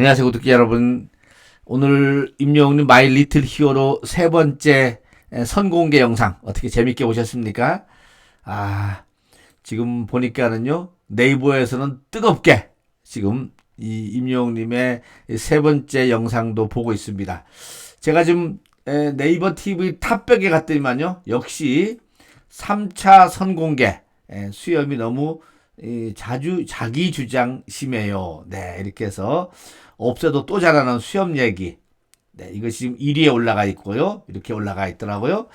안녕하세요, 구독자 여러분. 오늘 임영웅님 마이 리틀 히어로 세 번째 에, 선공개 영상 어떻게 재밌게 보셨습니까? 아, 지금 보니까는요, 네이버에서는 뜨겁게 지금 이 임영웅님의 세 번째 영상도 보고 있습니다. 제가 지금 에, 네이버 TV 탑백에 갔더니만요, 역시 3차 선공개 에, 수염이 너무 이, 자주 자기 주장 심해요. 네, 이렇게 해서 없어도 또 자라는 수염 얘기. 네, 이것이 지금 1위에 올라가 있고요. 이렇게 올라가 있더라고요.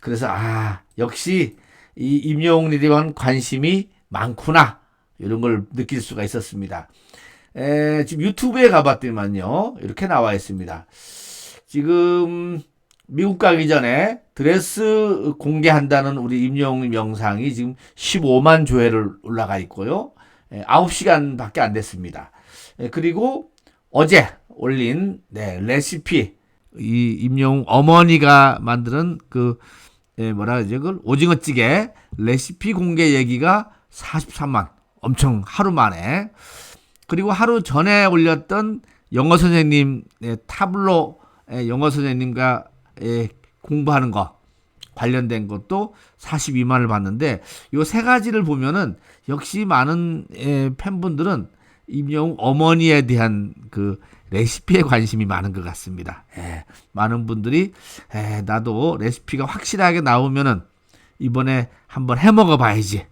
그래서 아, 역시 이 임영웅 리디관 관심이 많구나. 이런 걸 느낄 수가 있었습니다. 에, 지금 유튜브에 가봤더니만요. 이렇게 나와 있습니다. 지금 미국 가기 전에 드레스 공개한다는 우리 임영웅 영상이 지금 15만 조회를 올라가 있고요. 에, 9시간밖에 안 됐습니다. 에, 그리고 어제 올린 네, 레시피 이 임영웅 어머니가 만드는 그 예, 뭐라 그러죠? 그걸 오징어찌개 레시피 공개 얘기가 43만 엄청 하루 만에 그리고 하루 전에 올렸던 영어 선생님 예, 타블로 예, 영어 선생님과 예, 공부하는 거 관련된 것도 42만을 봤는데 요 세 가지를 보면은 역시 많은 예, 팬분들은 임영웅 어머니에 대한 그 레시피에 관심이 많은 것 같습니다. 예, 많은 분들이 에, 나도 레시피가 확실하게 나오면은 이번에 한번 해 먹어 봐야지.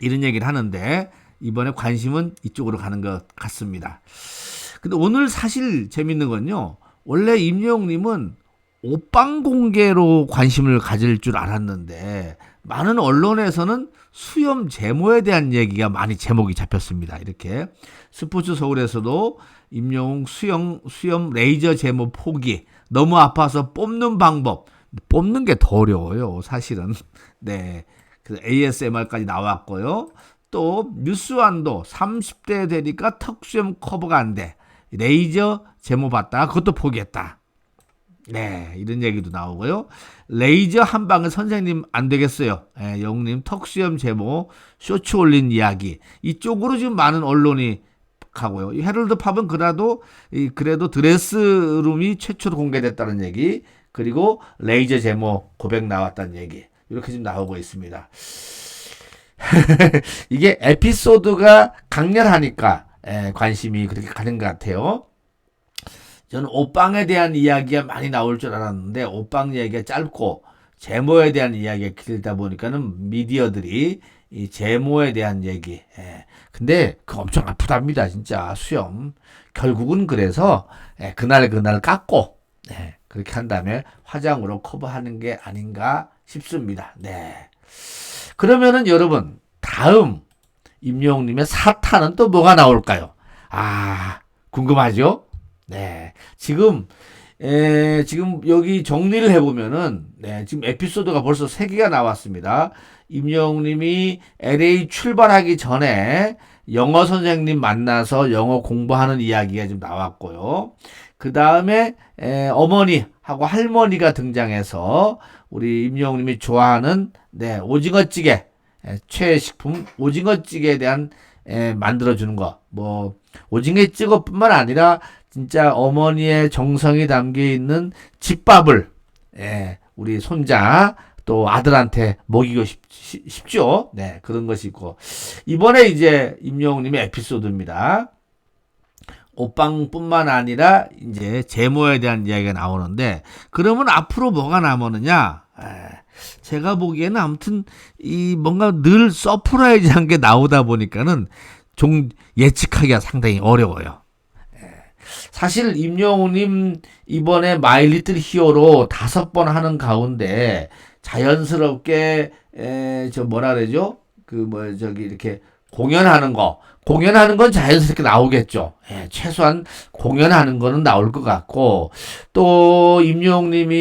이런 얘기를 하는데 이번에 관심은 이쪽으로 가는 것 같습니다. 근데 오늘 사실 재밌는 건요. 원래 임영웅 님은 옷방 공개로 관심을 가질 줄 알았는데 많은 언론에서는 수염 제모에 대한 얘기가 많이 제목이 잡혔습니다. 이렇게 스포츠 서울에서도 임영웅 수영 수염 레이저 제모 포기 너무 아파서 뽑는 방법 뽑는 게 더 어려워요. 사실은 네. 그 ASMR까지 나왔고요. 또 뉴스완도 30대 되니까 턱수염 커버가 안 돼. 레이저 제모 받다가 그것도 포기했다. 네, 이런 얘기도 나오고요. 레이저 한 방은 선생님 안 되겠어요. 예, 영님 턱수염 제모 쇼츠 올린 이야기 이쪽으로 지금 많은 언론이 가고요. 이 헤럴드 팝은 그래도 이 그래도 드레스룸이 최초로 공개됐다는 얘기 그리고 레이저 제모 고백 나왔다는 얘기 이렇게 지금 나오고 있습니다. 이게 에피소드가 강렬하니까 예, 관심이 그렇게 가는 것 같아요. 저는 옷방에 대한 이야기가 많이 나올 줄 알았는데 옷방 이야기가 짧고 제모에 대한 이야기가 길다 보니까는 미디어들이 이 제모에 대한 얘기. 예. 근데 그 엄청 아프답니다, 진짜 수염. 결국은 그래서 예, 그날 그날 깎고 예, 그렇게 한 다음에 화장으로 커버하는 게 아닌가 싶습니다. 네. 그러면은 여러분 다음 임영웅님의 사탄은 또 뭐가 나올까요? 아 궁금하죠? 네. 지금, 에, 지금 여기 정리를 해보면은, 네, 지금 에피소드가 벌써 3개가 나왔습니다. 임영웅님이 LA 출발하기 전에 영어 선생님 만나서 영어 공부하는 이야기가 좀 나왔고요. 그 다음에, 어머니하고 할머니가 등장해서 우리 임영웅님이 좋아하는, 네, 오징어찌개, 에, 최식품 오징어찌개에 대한 에, 만들어주는 거, 뭐, 오징어찌개뿐만 아니라 진짜 어머니의 정성이 담겨 있는 집밥을 예, 우리 손자 또 아들한테 먹이고 싶, 싶죠. 네, 그런 것이 있고 이번에 이제 임영웅님의 에피소드입니다. 옷방뿐만 아니라 이제 제모에 대한 이야기가 나오는데 그러면 앞으로 뭐가 남았느냐? 에, 제가 보기에는 아무튼 이 뭔가 늘 서프라이즈한 게 나오다 보니까는 좀 예측하기가 상당히 어려워요. 사실 임영웅님 이번에 마이 리틀 히어로 다섯 번 하는 가운데 자연스럽게 에, 저 뭐라 그러죠? 그 뭐 저기 이렇게 공연하는 거 공연하는 건 자연스럽게 나오겠죠. 예, 최소한 공연하는 거는 나올 것 같고 또 임영웅님이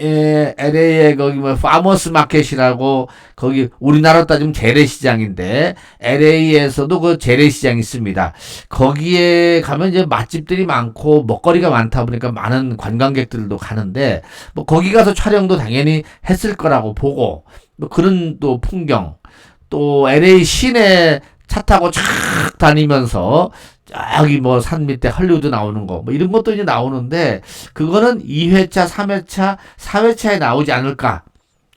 예, LA에 거기 뭐 파머스 마켓이라고 거기 우리나라 따지면 재래시장인데 LA에서도 그 재래시장 있습니다. 거기에 가면 이제 맛집들이 많고 먹거리가 많다 보니까 많은 관광객들도 가는데 뭐 거기 가서 촬영도 당연히 했을 거라고 보고 뭐 그런 또 풍경 또 LA 시내 차 타고 쫙 다니면서 저기 뭐 산 밑에 할리우드 나오는 거, 뭐 이런 것도 이제 나오는데, 그거는 2회차, 3회차, 4회차에 나오지 않을까.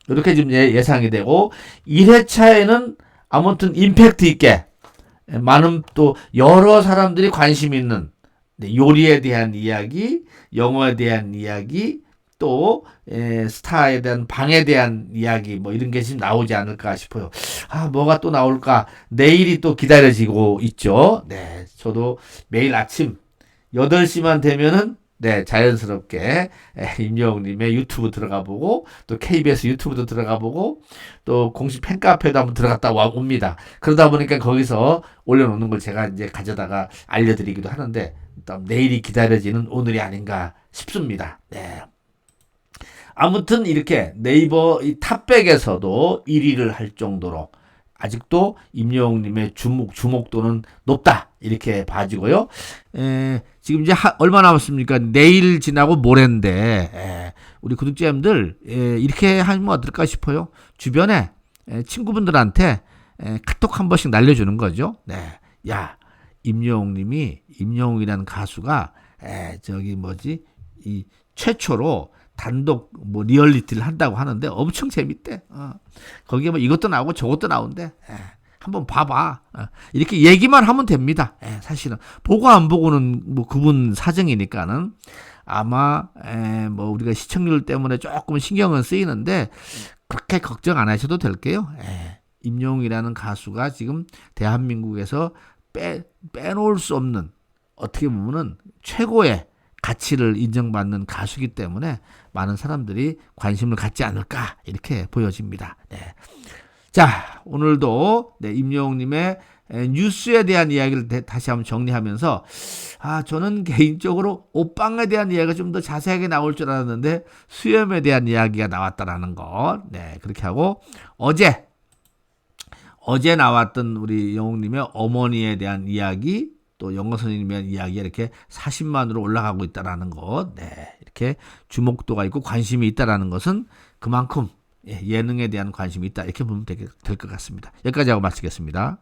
이렇게 지금 예- 예상이 되고, 1회차에는 아무튼 임팩트 있게, 많은 또 여러 사람들이 관심 있는 네, 요리에 대한 이야기, 영어에 대한 이야기, 또 에, 스타에 대한 방에 대한 이야기 뭐 이런 게 지금 나오지 않을까 싶어요. 아 뭐가 또 나올까? 내일이 또 기다려지고 있죠. 네, 저도 매일 아침 8시만 되면은 네, 자연스럽게 에, 임영웅님의 유튜브 들어가 보고 또 KBS 유튜브도 들어가 보고 또 공식 팬카페도 한번 들어갔다 와 옵니다. 그러다 보니까 거기서 올려놓는 걸 제가 이제 가져다가 알려드리기도 하는데 내일이 기다려지는 오늘이 아닌가 싶습니다. 네. 아무튼 이렇게 네이버 이 탑백에서도 1위를 할 정도로 아직도 임영웅님의 주목 주목도는 높다 이렇게 봐지고요. 에, 지금 이제 하- 얼마 남았습니까? 내일 지나고 모레인데 에, 우리 구독자님들 에, 이렇게 하면 어떨까 싶어요. 주변에 에, 친구분들한테 에, 카톡 한 번씩 날려주는 거죠. 네, 야 임영웅님이 임영웅이라는 가수가 에, 저기 뭐지 이 최초로 단독 뭐 리얼리티를 한다고 하는데 엄청 재밌대. 어. 거기에 뭐 이것도 나오고 저것도 나온대. 에, 한번 봐봐. 어. 이렇게 얘기만 하면 됩니다. 에, 사실은 보고 안 보고는 뭐 그분 사정이니까는 아마 에, 뭐 우리가 시청률 때문에 조금 신경은 쓰이는데 그렇게 걱정 안 하셔도 될게요. 에, 임영웅이라는 가수가 지금 대한민국에서 빼 빼놓을 수 없는 어떻게 보면은 최고의 가치를 인정받는 가수기 때문에 많은 사람들이 관심을 갖지 않을까 이렇게 보여집니다. 네. 자 오늘도 네, 임영웅님의 에, 뉴스에 대한 이야기를 대- 다시 한번 정리하면서 아 저는 개인적으로 옷방에 대한 이야기가 좀 더 자세하게 나올 줄 알았는데 수염에 대한 이야기가 나왔다라는 거. 네 그렇게 하고 어제 어제 나왔던 우리 영웅님의 어머니에 대한 이야기 또 영어 선생님에 대한 이야기 이렇게 40만으로 올라가고 있다라는 것, 네 이렇게 주목도가 있고 관심이 있다라는 것은 그만큼 예, 예능에 대한 관심이 있다 이렇게 보면 될 것 같습니다. 여기까지 하고 마치겠습니다.